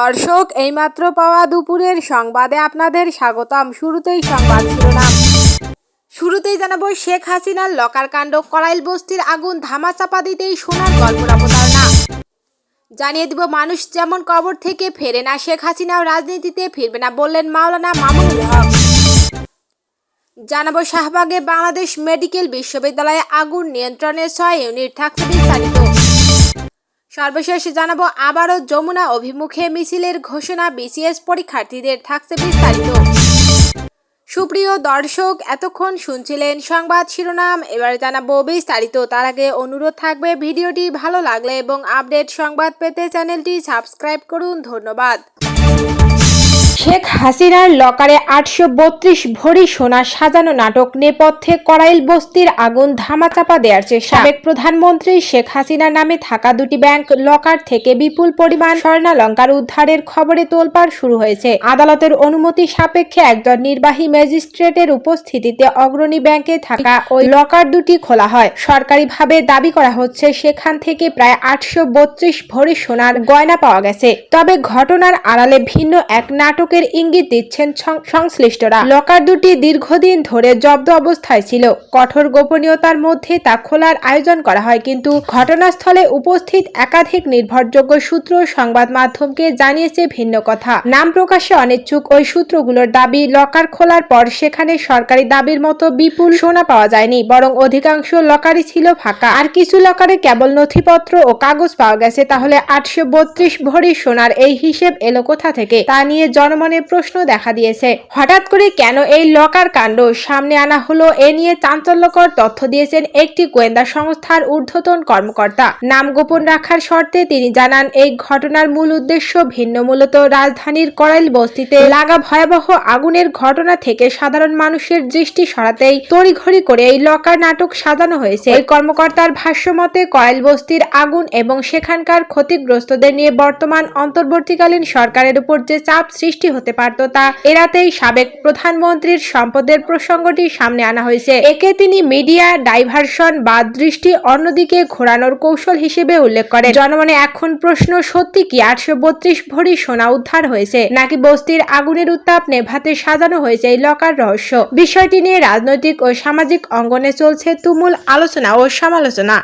দর্শক, এইমাত্র পাওয়া দুপুরের সংবাদে আপনাদের স্বাগতম। শুরুতেই সংবাদ শিরোনাম। শুরুতেই জানাব শেখ হাসিনার লকার কাণ্ড করাইল বস্তির আগুন ধামাচাপা দিতেই সোনার গল্পরা প্রতারণা জানিয়ে দিব, মানুষ যেমন কবর থেকে ফেরে না, শেখ হাসিনাও রাজনীতিতে ফিরবে না বললেন মাওলানা মামুনুল হক। জানাব শাহবাগে বাংলাদেশ মেডিকেল বিশ্ববিদ্যালয়ে আগুন নিয়ন্ত্রণে ছয় ইউনিট থাকছে বিস্তারিত। সর্বশেষ জানাব, আবারও যমুনা অভিমুখে মিছিলের ঘোষণা বিসিএস পরীক্ষার্থীদের থাকছে বিস্তারিত। সুপ্রিয় দর্শক, এতক্ষণ শুনছিলেন সংবাদ শিরোনাম, এবার জানাব বিস্তারিত। তার আগে অনুরোধ থাকবে, ভিডিওটি ভালো লাগলে এবং আপডেট সংবাদ পেতে চ্যানেলটি সাবস্ক্রাইব করুন। ধন্যবাদ। শেখ হাসিনার লকারে আটশো বত্রিশ ভরি সোনা সাজানো নাটক নেপথ্যে করাইল বস্তির আগুন ধামাচাপা দেওয়ার চেষ্টা। সাবেক প্রধানমন্ত্রী শেখ হাসিনার নামে থাকা দুটি ব্যাংক লকার থেকে বিপুল পরিমাণ স্বর্ণালঙ্কার উদ্ধারের খবরে তোলপাড় শুরু হয়েছে। আদালতের অনুমতি সাপেক্ষে একজন নির্বাহী ম্যাজিস্ট্রেটের উপস্থিতিতে অগ্রণী ব্যাংকে থাকা ওই লকার দুটি খোলা হয়। সরকারিভাবে দাবি করা হচ্ছে সেখান থেকে প্রায় আটশো বত্রিশ ভরি সোনার গয়না পাওয়া গেছে। তবে ঘটনার আড়ালে ভিন্ন এক নাটকের ইঙ্গিত দিচ্ছেন সংশ্লিষ্টরা। লকার দুটি দীর্ঘদিন ধরে জব্দ অবস্থায় ছিল। কঠোর গোপনীয়তার মধ্যে তা খোলার আয়োজন করা হয়, কিন্তু ঘটনাস্থলে উপস্থিত একাধিক নির্ভরযোগ্য সূত্র সংবাদ মাধ্যমকে জানিয়েছে ভিন্ন কথা। নাম প্রকাশে অনিচ্ছুক ওই সূত্রগুলোর দাবি, লকার খোলার পর সেখানে সরকারি দাবির মতো বিপুল সোনা পাওয়া যায়নি, বরং অধিকাংশ লকারই ছিল ফাঁকা। আর কিছু লকারে কেবল নথিপত্র ও কাগজ পাওয়া গেছে, তাহলে আটশো বত্রিশ ভরি সোনার এই হিসেব এলো কোথা থেকে? তা নিয়ে জনমনে প্রশ্ন দেখা দিয়েছে। হঠাৎ করে কেন এই লকার কাণ্ড? সামনে আনা হলো এ নিয়ে চাঞ্চল্যকর তথ্য দিয়েছেন একটি গোয়েন্দা সংস্থার ঊর্ধ্বতন কর্মকর্তা। নাম গোপন রাখার শর্তে তিনি জানান, এই ঘটনার মূল উদ্দেশ্য ভিন্ন, মূলত রাজধানীর করাইল বস্তিতে লাগা ভয়াবহ আগুনের ঘটনা থেকে সাধারণ মানুষের দৃষ্টি সরাতেই তড়িঘড়ি করে এই লকার নাটক সাজানো হয়েছে। ওই কর্মকর্তার ভাষ্যমতে, করাইল বস্তির আগুন এবং সেখানকার ক্ষতিগ্রস্তদের নিয়ে বর্তমান অন্তর্বর্তীকালীন সরকারের উপর যে চাপ সৃষ্টি হতে পারত তা এড়াতেই সাবেক প্রধানমন্ত্রীর সম্পদের প্রসঙ্গটি সামনে আনা হয়েছে। একে তিনি মিডিয়া ডাইভারশন বা দৃষ্টি অন্যদিকে ঘোরানোর কৌশল হিসেবে উল্লেখ করেন। জনমনে এখন প্রশ্ন, সত্যি কি আটশো বত্রিশ ভরি সোনা উদ্ধার হয়েছে? নাকি বস্তির আগুনের উত্তাপ নেভাতে সাজানো হয়েছে এই লকার রহস্য? বিষয়টি নিয়ে রাজনৈতিক ও সামাজিক অঙ্গনে চলছে তুমুল আলোচনা ও সমালোচনা।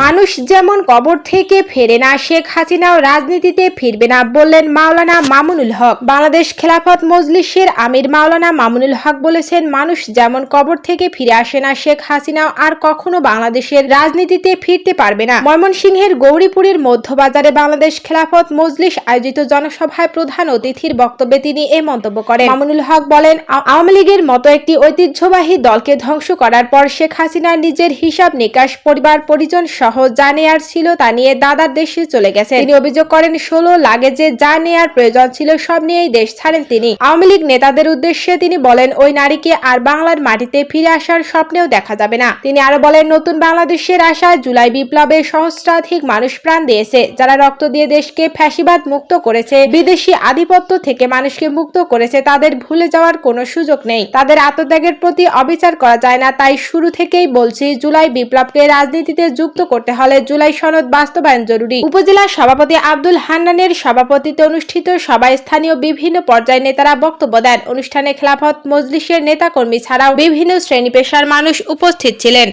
মানুষ যেমন কবর থেকে ফেরে না, শেখ হাসিনাও রাজনীতিতে ফিরবে না বললেন মাওলানা মামুনুল হক। বাংলাদেশ খেলাফত মজলিসের আমির মাওলানা মামুনুল হক বলেছেন, মানুষ যেমন কবর থেকে ফিরে আসে না, শেখ হাসিনাও আর কখনো বাংলাদেশের রাজনীতিতে ফিরতে পারবে না। ময়মনসিংহের গৌরীপুরের মধ্যবাজারে বাংলাদেশ খেলাফত মজলিস আয়োজিত জনসভায় প্রধান অতিথির বক্তব্যে তিনি এ মন্তব্য করেন। মামুনুল হক বলেন আওয়ামী লীগের মতো একটি ঐতিহ্যবাহী দলকে ধ্বংস করার পর শেখ হাসিনা নিজের হিসাব নিকাশ, পরিবার, পরিজন সহ যা নেয়ার ছিল তা নিয়ে দাদার দেশে চলে গেছে। তিনি অভিযোগ করেন, ষোলো লাগেজে যা নেয়ার প্রয়োজন ছিল সব নিয়েই দেশ ছাড়েন তিনি। আওয়ামী লীগ নেতাদের উদ্দেশ্যে তিনি বলেন, ওই নারীকে আর বাংলার মাটিতে ফিরে আসার স্বপ্নেও দেখা যাবে না। তিনি আরও বলেন, নতুন বাংলাদেশের আশায় জুলাই বিপ্লবে সহস্রাধিক মানুষ প্রাণ দিয়েছে, যারা রক্ত দিয়ে দেশকে ফ্যাসিবাদ মুক্ত করেছে, বিদেশি আধিপত্য থেকে মানুষকে মুক্ত করেছে, তাদের ভুলে যাওয়ার কোনো সুযোগ নেই। তাদের আত্মত্যাগের প্রতি অবিচার করা যায় না। তাই শুরু থেকেই বলছি, জুলাই বিপ্লবকে রাজনীতিতে যুক্ত করতে হলে জুলাই সনদ বাস্তবায়ন জরুরি। উপজেলা সভাপতি আব্দুল হান্নানের সভাপতিত্বে অনুষ্ঠিত সভায় স্থানীয় বিভিন্ন পর্যায়ের নেতারা বক্তব্য দেন। অনুষ্ঠানে খেলাফত মজলিসের নেতাকর্মী ছাড়াও বিভিন্ন শ্রেণি পেশার মানুষ উপস্থিত ছিলেন।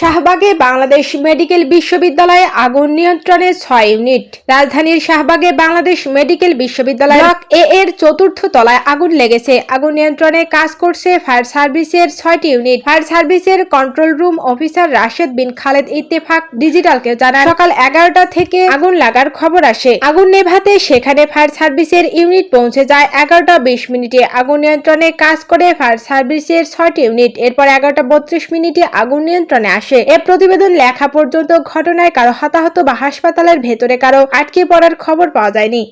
শাহবাগে বাংলাদেশ মেডিকেল বিশ্ববিদ্যালয়ে আগুন নিয়ন্ত্রণে ছয় ইউনিট। রাজধানীর শাহবাগে বাংলাদেশ মেডিকেল বিশ্ববিদ্যালয় ব্লক এ এর চতুর্থ তলায় আগুন লেগেছে। আগুন নিয়ন্ত্রণে কাজ করছে ফায়ার সার্ভিসের ছয়টি ইউনিট। ফায়ার সার্ভিসের control room officer Rashed Bin Khaled Ittefaq ডিজিটালকে জানান, সকাল এগারোটা থেকে আগুন লাগার খবর আসে। আগুন নেভাতে সেখানে ফায়ার সার্ভিসের ইউনিট পৌঁছে যায় এগারোটা বিশ মিনিটে। আগুন নিয়ন্ত্রণে কাজ করে ফায়ার সার্ভিসের ছয়টি ইউনিট। এরপর এগারোটা বত্রিশ মিনিটে আগুন নিয়ন্ত্রণে আসে। এ প্রতিবেদন লেখা পর্যন্ত ঘটনায় কারও হতাহত বা হাসপাতালের ভেতরে কারও আটকে পড়ার খবর পাওয়া যায়নি।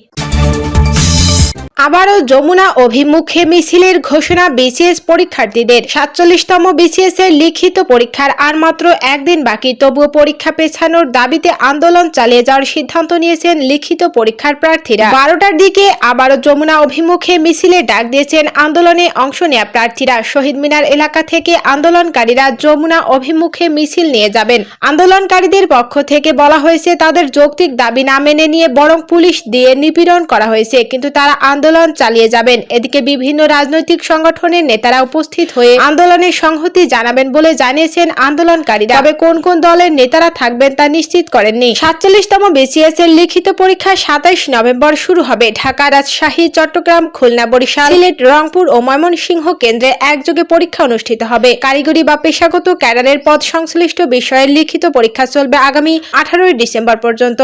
আবারও যমুনা অভিমুখে মিছিলের ঘোষণা বিসিএস পরীক্ষার্থীদের। সাতচল্লিশতম বিসিএস এর লিখিত পরীক্ষার আর মাত্র একদিন বাকি। তবুও পরীক্ষা পেছানোর দাবিতে আন্দোলন চালিয়ে যাওয়ার সিদ্ধান্ত নিয়েছেন লিখিত পরীক্ষার প্রার্থীরা। বারোটার দিকে আবারও যমুনা অভিমুখে মিছিলে ডাক দিয়েছেন আন্দোলনে অংশ নেওয়া প্রার্থীরা। শহীদ মিনার এলাকা থেকে আন্দোলনকারীরা যমুনা অভিমুখে মিছিল নিয়ে যাবেন। আন্দোলনকারীদের পক্ষ থেকে বলা হয়েছে, তাদের যৌক্তিক দাবি না মেনে নিয়ে বরং পুলিশ দিয়ে নিপীড়ন করা হয়েছে। কিন্তু তারা আন্দোলন চালিয়ে যাবেন। এদিকে বিভিন্ন রাজনৈতিক সংগঠনের নেতারা উপস্থিত হয়ে আন্দোলনের সংহতি জানাবেন বলে জানিয়েছেন আন্দোলনকারীরা। তবে কোন কোন দলের নেতারা থাকবেন তা নিশ্চিত করেননি। সাতচল্লিশতম বিসিএস এর লিখিত পরীক্ষা সাতাইশ নভেম্বর শুরু হবে। ঢাকা, রাজশাহী, চট্টগ্রাম, খুলনা, বরিশাল, সিলেট, রংপুর ও ময়মনসিংহ কেন্দ্রে একযোগে পরীক্ষা অনুষ্ঠিত হবে। কারিগরি বা পেশাগত ক্যাডারের পদ সংশ্লিষ্ট বিষয়ের লিখিত পরীক্ষা চলবে আগামী আঠারোই ডিসেম্বর পর্যন্ত।